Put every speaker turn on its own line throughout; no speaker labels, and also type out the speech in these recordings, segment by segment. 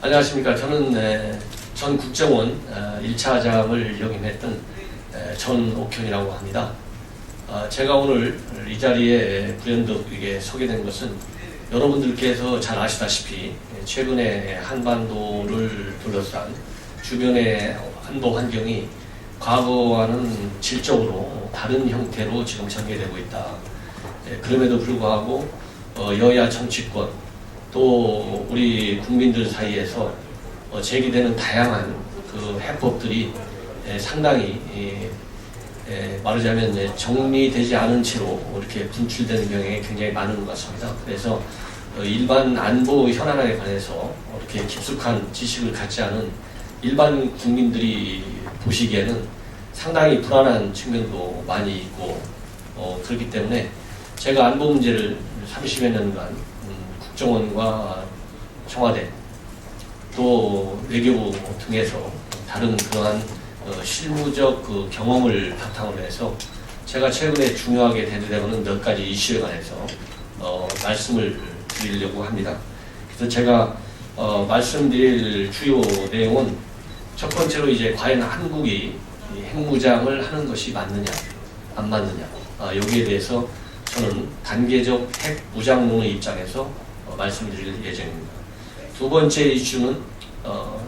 안녕하십니까. 저는 에, 전 국정원 어, 1차장을 역임했던 에, 전 옥현이라고 합니다. 어, 제가 오늘 이 자리에 불현듯 이게 소개된 것은 여러분들께서 잘 아시다시피 최근에 한반도를 둘러싼 주변의 안보 환경이 과거와는 질적으로 다른 형태로 지금 전개되고 있다. 예, 그럼에도 불구하고 어, 여야 정치권 또 우리 국민들 사이에서 어, 제기되는 다양한 그 해법들이 예, 상당히 예, 예, 말하자면 정리되지 않은 채로 이렇게 분출되는 경향이 굉장히 많은 것 같습니다. 그래서 어, 일반 안보 현안에 관해서 이렇게 깊숙한 지식을 갖지 않은 일반 국민들이 보시기에는 상당히 불안한 측면도 많이 있고 어, 그렇기 때문에 제가 안보 문제를 30여 년간 음, 국정원과 청와대 또 외교부 등에서 다른 그러한 어, 실무적 그 경험을 바탕으로 해서 제가 최근에 중요하게 대두되고는 몇 가지 이슈에 관해서 어, 말씀을 드리려고 합니다. 그래서 제가 어, 말씀드릴 주요 내용은 첫 번째로 이제 과연 한국이 이 핵무장을 하는 것이 맞느냐 안 맞느냐 아, 여기에 대해서 저는 단계적 핵 무장론의 입장에서 어, 말씀드릴 예정입니다. 두 번째 이슈는 어,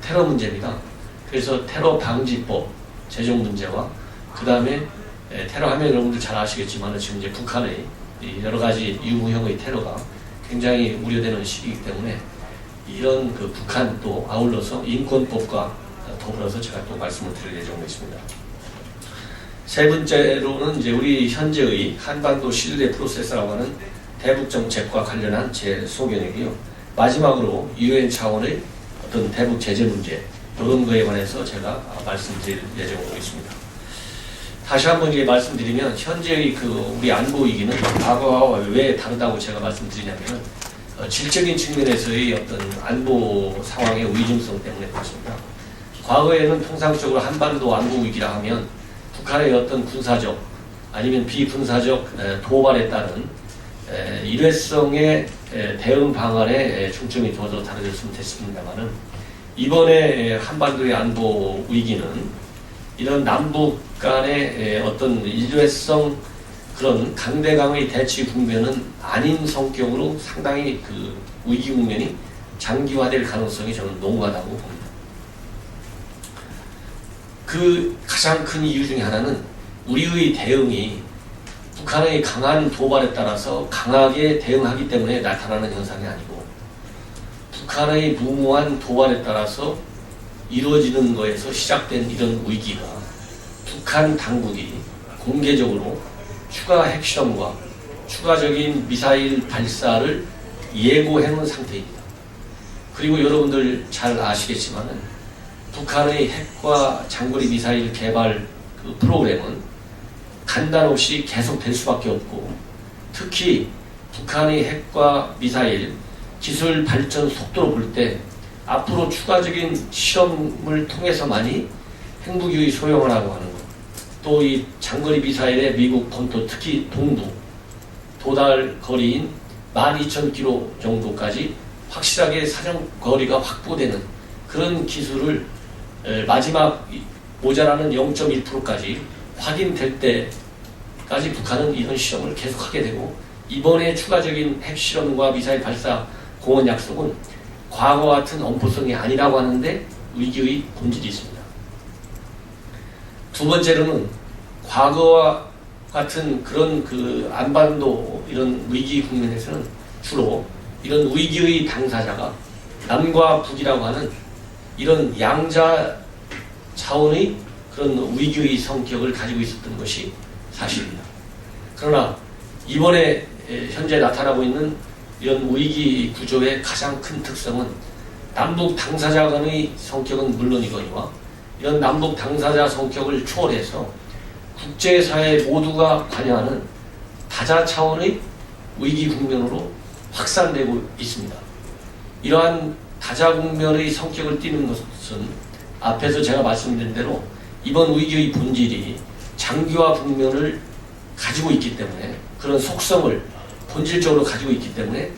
테러 문제입니다. 그래서 테러 방지법 제정 문제와 그 다음에 테러 하면 여러분들 잘 아시겠지만 지금 이제 북한의 이 여러 가지 유무형의 테러가 굉장히 우려되는 시기이기 때문에 이런 그 북한 또 아울러서 인권법과 더불어서 제가 또 말씀을 드릴 예정으로 있습니다. 세 번째로는 이제 우리 현재의 한반도 신뢰 프로세스라고 하는 대북 정책과 관련한 제 소견이고요. 마지막으로 유엔 차원의 어떤 대북 제재 문제 이런 거에 관해서 제가 말씀드릴 예정으로 있습니다. 다시 한번 이제 말씀드리면 현재의 그 우리 안보 위기는 과거와 왜 다르다고 제가 말씀드리냐면 어, 질적인 측면에서의 어떤 안보 상황의 위중성 때문에 그렇습니다. 과거에는 통상적으로 한반도 안보 위기라 하면 북한의 어떤 군사적 아니면 비군사적 에, 도발에 따른 에, 일회성의 에, 대응 방안에 에, 중점이 두어져 다뤄졌으면 됐습니다만은 이번에 한반도의 안보 위기는 이런 남북 간의 어떤 일회성 그런 강대강의 대치 국면은 아닌 성격으로 상당히 그 위기 국면이 장기화될 가능성이 저는 농후하다고 봅니다. 그 가장 큰 이유 중에 하나는 우리의 대응이 북한의 강한 도발에 따라서 강하게 대응하기 때문에 나타나는 현상이 아니고 북한의 무모한 도발에 따라서 이루어지는 거에서 시작된 이런 위기가 북한 당국이 공개적으로 추가 핵실험과 추가적인 미사일 발사를 예고해 놓은 상태입니다. 그리고 여러분들 잘 아시겠지만은 북한의 핵과 장거리 미사일 개발 그 프로그램은 간단 없이 계속될 수밖에 없고 특히 북한의 핵과 미사일 기술 발전 속도로 볼 때 앞으로 추가적인 실험을 통해서만이 핵무기의 소용을 하고 하는 것. 또 이 장거리 미사일의 미국 본토 특히 동부 도달 거리인 12,000km 정도까지 확실하게 사정 거리가 확보되는 그런 기술을 마지막 모자라는 0.1%까지 확인될 때 까지 북한은 이런 실험을 계속하게 되고 이번에 추가적인 핵실험과 미사일 발사 공원 약속은 과거 같은 엄포성이 아니라고 하는데 위기의 본질이 있습니다. 두 번째로는 과거와 같은 그런 그 안반도 이런 위기 국면에서는 주로 이런 위기의 당사자가 남과 북이라고 하는 이런 양자 차원의 그런 위기의 성격을 가지고 있었던 것이 사실입니다. 그러나 이번에 현재 나타나고 있는 이런 위기 구조의 가장 큰 특성은 남북 당사자 간의 성격은 물론이거니와 이런 남북 당사자 성격을 초월해서 국제사회 모두가 관여하는 다자 차원의 위기 국면으로 확산되고 있습니다. 이러한 다자 국면의 성격을 띠는 것은 앞에서 제가 말씀드린 대로 이번 위기의 본질이 장기화 국면을 가지고 있기 때문에 그런 속성을 본질적으로 가지고 있기 때문에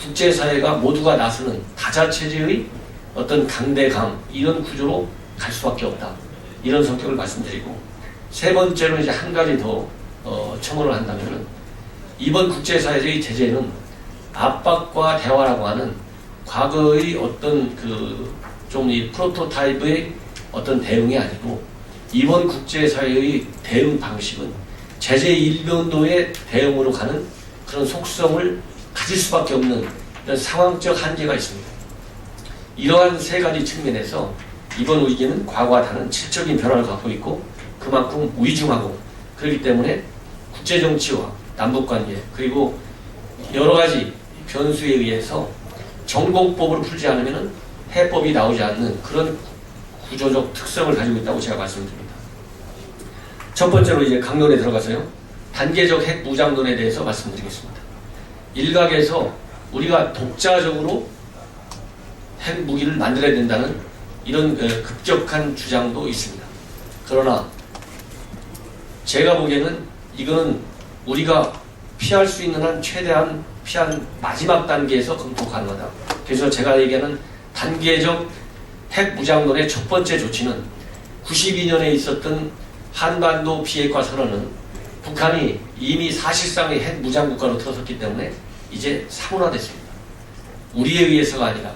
국제사회가 모두가 나서는 다자체제의 어떤 강대강 이런 구조로 갈 수밖에 없다. 이런 성격을 말씀드리고 세 번째로 이제 한 가지 더 어, 첨언을 한다면은 이번 국제사회의 제재는 압박과 대화라고 하는 과거의 어떤 그 좀 이 프로토타입의 어떤 대응이 아니고 이번 국제사회의 대응 방식은 제재 일변도의 대응으로 가는 그런 속성을 가질 수밖에 없는 이런 상황적 한계가 있습니다. 이러한 세 가지 측면에서 이번 위기는 과거와 다른 질적인 변화를 갖고 있고 그만큼 위중하고 그렇기 때문에 국제정치와 남북관계 그리고 여러 가지 변수에 의해서 전공법으로 풀지 않으면 해법이 나오지 않는 그런 구조적 특성을 가지고 있다고 제가 말씀드립니다. 첫 번째로 이제 강론에 들어가서요. 단계적 핵 무장론에 대해서 말씀드리겠습니다. 일각에서 우리가 독자적으로 핵 무기를 만들어야 된다는 이런 어, 급격한 주장도 있습니다. 그러나 제가 보기에는 이거는 우리가 피할 수 있는 한 최대한 피한 마지막 단계에서 검토 가능하다. 그래서 제가 얘기하는 단계적 핵 무장론의 첫 번째 조치는 92년에 있었던 한반도 비핵화 선언은 북한이 이미 사실상의 핵 무장 국가로 들어섰기 때문에 이제 사문화됐습니다. 우리에 의해서가 아니라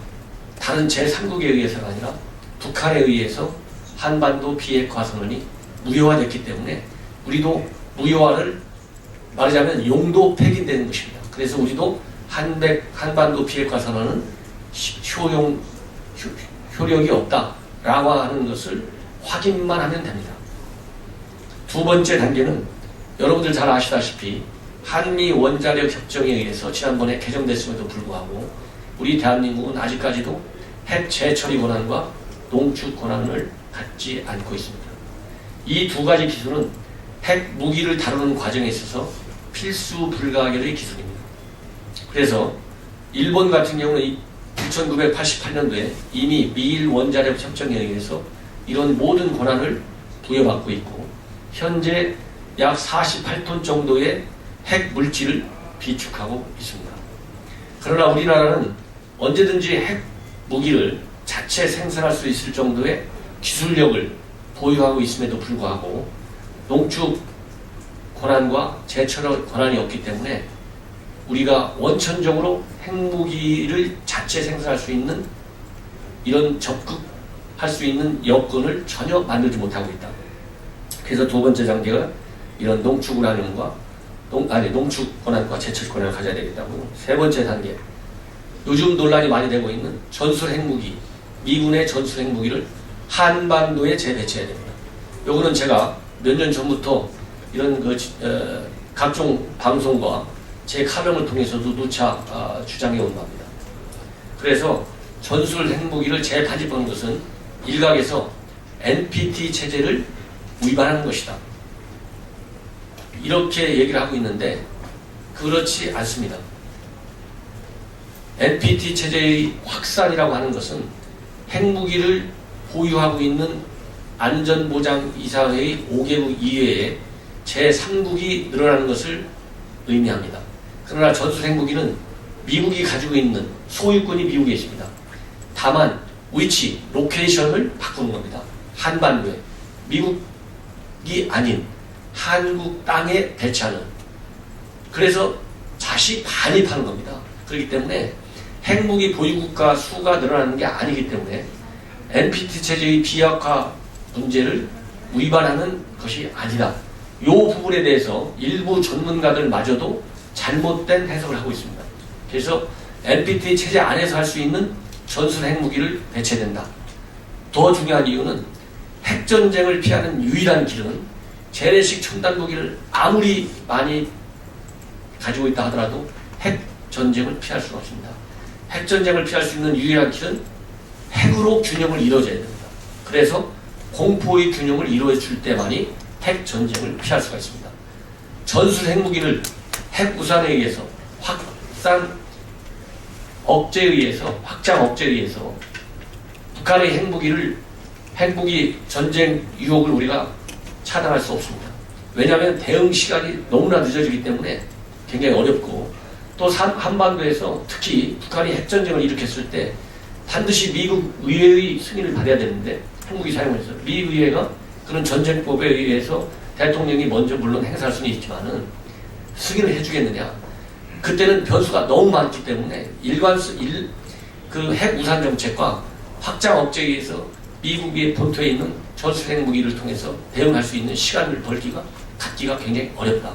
다른 제3국에 의해서가 아니라 북한에 의해서 한반도 비핵화 선언이 무효화됐기 때문에 우리도 무효화를 말하자면 용도 폐기되는 것입니다. 그래서 우리도 한백, 한반도 비핵화 선언은 시- 효용, 효, 효력이 없다라고 하는 것을 확인만 하면 됩니다. 두 번째 단계는 여러분들 잘 아시다시피 한미 원자력 협정에 의해서 지난번에 개정됐음에도 불구하고 우리 대한민국은 아직까지도 핵 재처리 권한과 농축 권한을 갖지 않고 있습니다. 이 두 가지 기술은 핵 무기를 다루는 과정에 있어서 필수 불가결의 기술입니다. 그래서 일본 같은 경우는 1988년도에 이미 미일 원자력 협정에 의해서 이런 모든 권한을 부여받고 있고 현재 약 48톤 정도의 핵 물질을 비축하고 있습니다. 그러나 우리나라는 언제든지 핵 무기를 자체 생산할 수 있을 정도의 기술력을 보유하고 있음에도 불구하고 농축 권한과 제철 권한이 없기 때문에 우리가 원천적으로 핵무기를 자체 생산할 수 있는 이런 적극할 수 있는 여건을 전혀 만들지 못하고 있다. 그래서 두 번째 단계가 이런 농축 우라늄과 농, 아니 농축 권한과 제철 권한을 가져야 되겠다고. 세 번째 단계. 요즘 논란이 많이 되고 있는 전술 핵무기, 미군의 전술 핵무기를 한반도에 재배치해야 됩니다. 요거는 제가 몇 년 전부터 이런 그 지- 어, 각종 방송과 제 카명을 통해서도 누차 아, 주장해 온 겁니다. 그래서 전술 핵무기를 재반입하는 것은 일각에서 NPT 체제를 위반하는 것이다. 이렇게 얘기를 하고 있는데 그렇지 않습니다. NPT 체제의 확산이라고 하는 것은 핵무기를 보유하고 있는 안전보장 이사회의 5개국 이외에 제3국이 늘어나는 것을 의미합니다. 그러나 전술 핵무기는 미국이 가지고 있는 소유권이 미국에 있습니다. 다만 위치, 로케이션을 바꾸는 겁니다. 한반도에 미국 이 아닌 한국 땅에 배치하는 그래서 다시 반입하는 겁니다. 그렇기 때문에 핵무기 보유국가 수가 늘어나는 게 아니기 때문에 NPT 체제의 비약화 문제를 위반하는 것이 아니다. 이 부분에 대해서 일부 전문가들마저도 잘못된 해석을 하고 있습니다. 그래서 NPT 체제 안에서 할 수 있는 전술 핵무기를 배치해야 된다. 더 중요한 이유는 핵전쟁을 피하는 유일한 길은 재래식 첨단 무기를 아무리 많이 가지고 있다 하더라도 핵전쟁을 피할 수가 없습니다. 핵전쟁을 피할 수 있는 유일한 길은 핵으로 균형을 이루어줘야 됩니다. 그래서 공포의 균형을 이루어줄 때만이 핵전쟁을 피할 수가 있습니다. 전술 핵무기를 핵우산에 의해서 확산 억제에 의해서 확장 억제에 의해서 북한의 핵무기를 핵무기 전쟁 유혹을 우리가 차단할 수 없습니다. 왜냐하면 대응 시간이 너무나 늦어지기 때문에 굉장히 어렵고 또 산- 한반도에서 특히 북한이 핵전쟁을 일으켰을 때 반드시 미국 의회의 승인을 받아야 되는데 한국이 사용해서 미국 의회가 그런 전쟁법에 의해서 대통령이 먼저 물론 행사할 수는 있지만은 승인을 해주겠느냐 그때는 변수가 너무 많기 때문에 일관 일, 그 핵 우산 정책과 확장 억제에 의해서 미국의 본토에 있는 전술핵 무기를 통해서 대응할 수 있는 시간을 벌기가 갖기가 굉장히 어렵다.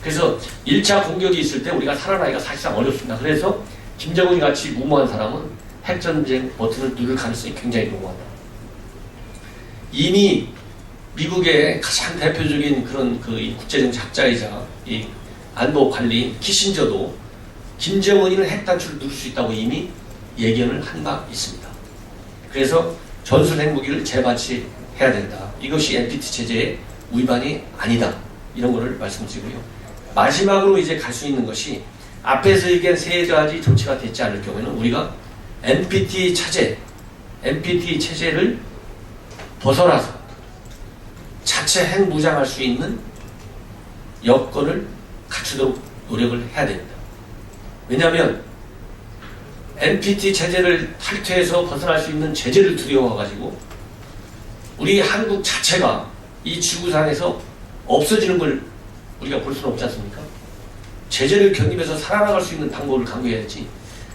그래서 1차 공격이 있을 때 우리가 살아나기가 사실상 어렵습니다. 그래서 김정은이 같이 무모한 사람은 핵전쟁 버튼을 누를 가능성이 굉장히 높아다. 이미 미국의 가장 대표적인 그런 그이 국제정책 학자이자 이 안보 관리인 키신저도 김정은이는 핵 단추를 누를 수 있다고 이미 예견을 한 바 있습니다. 그래서 전술 핵무기를 재반치해야 된다. 이것이 NPT 체제의 위반이 아니다. 이런 거를 말씀드리고요. 마지막으로 이제 갈 수 있는 것이 앞에서 얘기한 세 가지 조치가 되지 않을 경우에는 우리가 NPT 체제, NPT 체제를 벗어나서 자체 핵 무장할 수 있는 여건을 갖추도록 노력을 해야 됩니다. 왜냐하면 NPT 체제를 탈퇴해서 벗어날 수 있는 제재를 두려워가지고 우리 한국 자체가 이 지구상에서 없어지는 걸 우리가 볼 수는 없지 않습니까? 제재를 견디면서 살아나갈 수 있는 방법을 강구해야지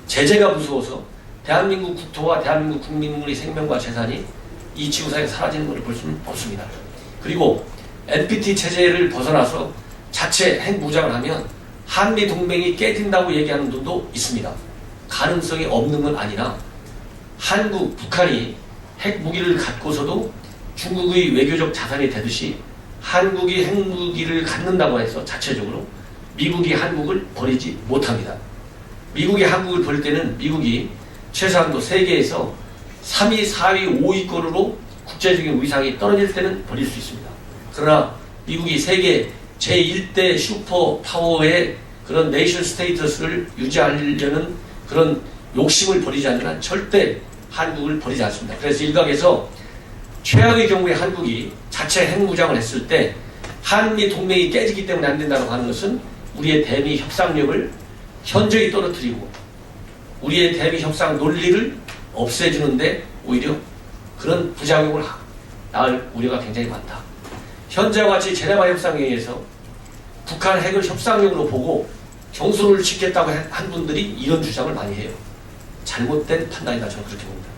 제재가 무서워서 대한민국 국토와 대한민국 국민의 생명과 재산이 이 지구상에 사라지는 것을 볼 수는 없습니다. 그리고 NPT 체제를 벗어나서 자체 핵 무장을 하면 한미 동맹이 깨진다고 얘기하는 분도 있습니다. 가능성이 없는 건 아니라 한국, 북한이 핵 무기를 갖고서도 중국의 외교적 자산이 되듯이 한국이 핵무기를 갖는다고 해서 자체적으로 미국이 한국을 버리지 못합니다. 미국이 한국을 버릴 때는 미국이 최소한도 세계에서 3위, 4위, 5위권으로 국제적인 위상이 떨어질 때는 버릴 수 있습니다. 그러나 미국이 세계 제1대 슈퍼 파워의 그런 네이션 스테이터스를 유지하려는 그런 욕심을 버리지 않는 한 절대 한국을 버리지 않습니다. 그래서 일각에서 최악의 경우에 한국이 자체 핵무장을 했을 때 한미 동맹이 깨지기 때문에 안 된다고 하는 것은 우리의 대미 협상력을 현저히 떨어뜨리고 우리의 대미 협상 논리를 없애주는데 오히려 그런 부작용을 하- 낳을 우려가 굉장히 많다. 현재와 같이 제네바 협상에 의해서 북한 핵을 협상용으로 보고 경수를 짓겠다고 한- 한 분들이 이런 주장을 많이 해요. 잘못된 판단이다 저는 그렇게 봅니다.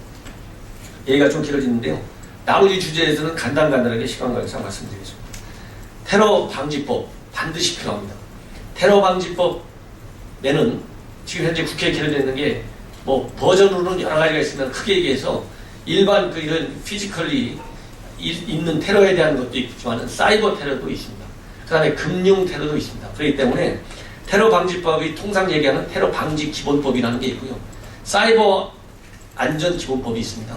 얘기가 좀 길어지는데요. 나머지 주제에서는 간단간단하게 시간 관계상 말씀드리겠습니다. 테러 방지법 반드시 필요합니다. 테러 방지법에는 지금 현재 국회에 개정되어 있는 게 뭐 버전으로는 여러 가지가 있으면 크게 얘기해서 일반 그 이런 피지컬리 이- 있는 테러에 대한 것도 있지만 사이버 테러도 있습니다. 그 다음에 금융 테러도 있습니다. 그렇기 때문에 테러 방지법이 통상 얘기하는 테러 방지 기본법이라는 게 있고요. 사이버 안전 기본법이 있습니다.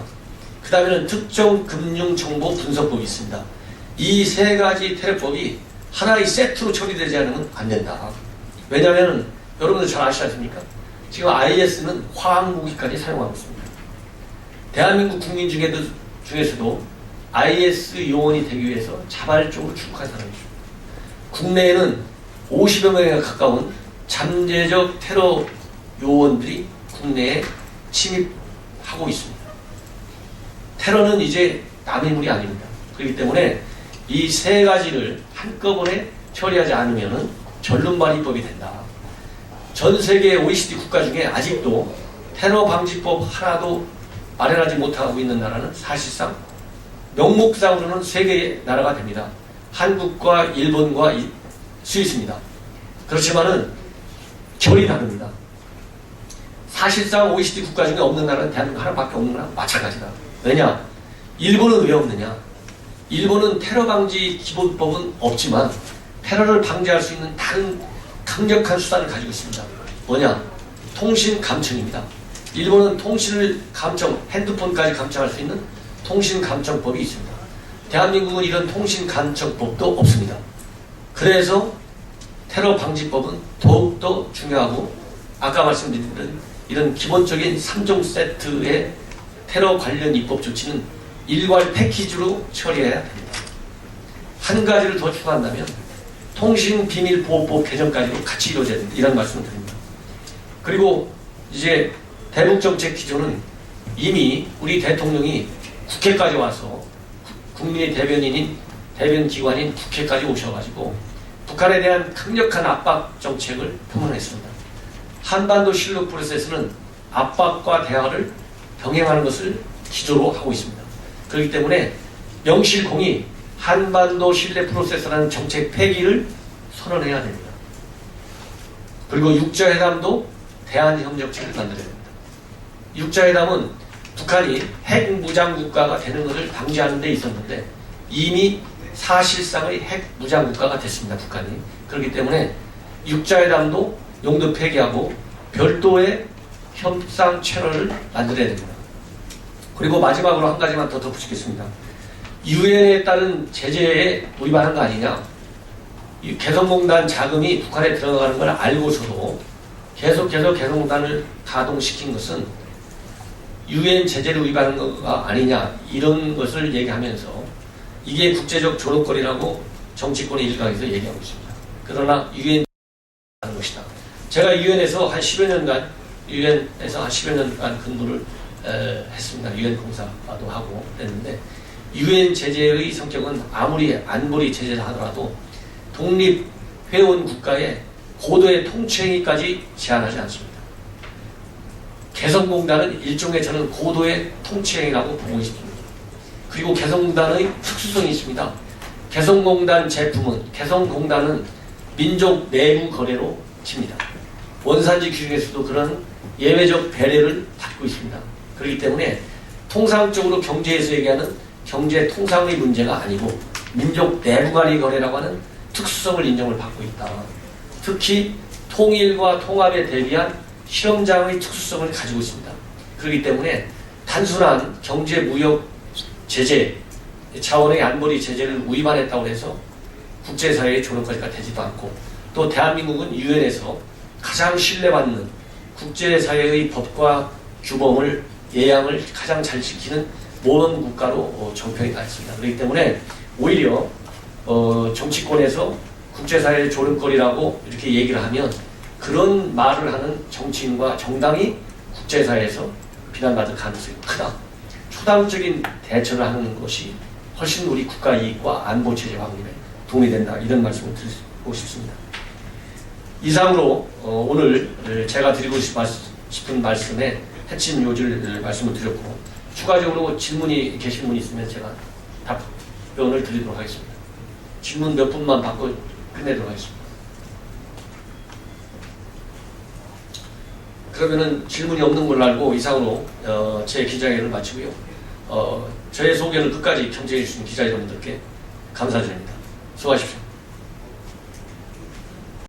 그 다음에는 특정 금융 정보 분석법이 있습니다. 이 세 가지 테러법이 하나의 세트로 처리되지 않으면 안 된다. 왜냐하면 여러분들 잘 아시지 않습니까? 지금 IS는 화학 무기까지 사용하고 있습니다. 대한민국 국민 중에도, 중에서도 IS 요원이 되기 위해서 자발적으로 출국한 사람이죠. 국내에는 50여 명에 가까운 잠재적 테러 요원들이 국내에 침입하고 있습니다. 테러는 이제 남의 물이 아닙니다. 그렇기 때문에 이 세 가지를 한꺼번에 처리하지 않으면 전륜발이법이 된다. 전 세계 OECD 국가 중에 아직도 테러 방지법 하나도 마련하지 못하고 있는 나라는 사실상 명목상으로는 세 개의 나라가 됩니다. 한국과 일본과 이- 스위스입니다. 그렇지만은 결이 다릅니다. 사실상 OECD 국가 중에 없는 나라는 대한민국 하나밖에 없는 거랑 마찬가지다. 왜냐? 일본은 왜 없느냐? 일본은 테러 방지 기본법은 없지만 테러를 방지할 수 있는 다른 강력한 수단을 가지고 있습니다. 뭐냐? 통신 감청입니다. 일본은 통신을 감청, 핸드폰까지 감청할 수 있는 통신 감청법이 있습니다. 대한민국은 이런 통신 감청법도 없습니다. 그래서 테러 방지법은 더욱더 중요하고 아까 말씀드린 이런 기본적인 3종 세트의 테러 관련 입법 조치는 일괄 패키지로 처리해야 됩니다. 한 가지를 더 추가한다면 통신비밀보호법 개정까지도 같이 이루어져야 된다. 이런 말씀을 드립니다. 그리고 이제 대북 정책 기조는 이미 우리 대통령이 국회까지 와서 구- 국민의 대변인인 대변 기관인 국회까지 오셔가지고 북한에 대한 강력한 압박 정책을 표명했습니다. 한반도 실력 프로세스는 압박과 대화를 병행하는 것을 기조로 하고 있습니다. 그렇기 때문에 명실공히 한반도 신뢰 프로세스라는 정책 폐기를 선언해야 됩니다. 그리고 육자회담도 대한협력체를 만들어야 됩니다. 육자회담은 북한이 핵 무장 국가가 되는 것을 방지하는 데 있었는데 이미 사실상의 핵 무장 국가가 됐습니다. 북한이. 그렇기 때문에 육자회담도 용도 폐기하고 별도의 협상 채널을 만들어야 됩니다. 그리고 마지막으로 한 가지만 더 덧붙이겠습니다. 유엔에 따른 제재에 위반한 거 아니냐? 이 개성공단 자금이 북한에 들어가는 걸 알고서도 계속해서 개성공단을 가동시킨 것은 유엔 제재를 위반한 거가 아니냐 이런 것을 얘기하면서 이게 국제적 조롱거리라고 정치권의 일각에서 얘기하고 있습니다. 그러나 유엔 하는 것이다. 제가 유엔에서 한 10여 년간 유엔에서 한 10여 년간 근무를 에, 했습니다. 유엔 공사도 하고 했는데 유엔 제재의 성격은 아무리 안보리 제재를 하더라도 독립 회원 국가의 고도의 통치행위까지 제한하지 않습니다. 개성공단은 일종의 저는 고도의 통치행위라고 보고 있습니다. 그리고 개성공단의 특수성이 있습니다. 개성공단 제품은 개성공단은 민족 내부 거래로 칩니다. 원산지 규정에서도 그런 예외적 배려를 받고 있습니다. 그렇기 때문에 통상적으로 경제에서 얘기하는 경제 통상의 문제가 아니고 민족 내부 간의 거래라고 하는 특수성을 인정을 받고 있다. 특히 통일과 통합에 대비한 실험장의 특수성을 가지고 있습니다. 그렇기 때문에 단순한 경제 무역 제재 차원의 안보리 제재를 위반했다고 해서 국제사회의 조롱거리가 되지도 않고 또 대한민국은 유엔에서 가장 신뢰받는 국제사회의 법과 규범을 예양을 가장 잘 지키는 모범 국가로 어, 정평이 나있습니다. 그렇기 때문에 오히려 어, 정치권에서 국제사회의 조롱거리라고 이렇게 얘기를 하면 그런 말을 하는 정치인과 정당이 국제사회에서 비난받을 가능성이 크다. 초당적인 대처를 하는 것이 훨씬 우리 국가 이익과 안보 체제 확립에 도움이 된다. 이런 말씀을 드리고 싶습니다. 이상으로 어, 오늘 제가 드리고 싶- 싶은 말씀에 핵심 요지를 말씀을 드렸고 추가적으로 질문이 계신 분이 있으면 제가 답변을 드리도록 하겠습니다. 질문 몇 분만 받고 끝내도록 하겠습니다. 그러면은 질문이 없는 걸로 알고 이상으로 어, 제 기자회견을 마치고요. 어, 저의 소개를 끝까지 경청해 주신 기자 여러분들께 감사드립니다. 수고하십시오.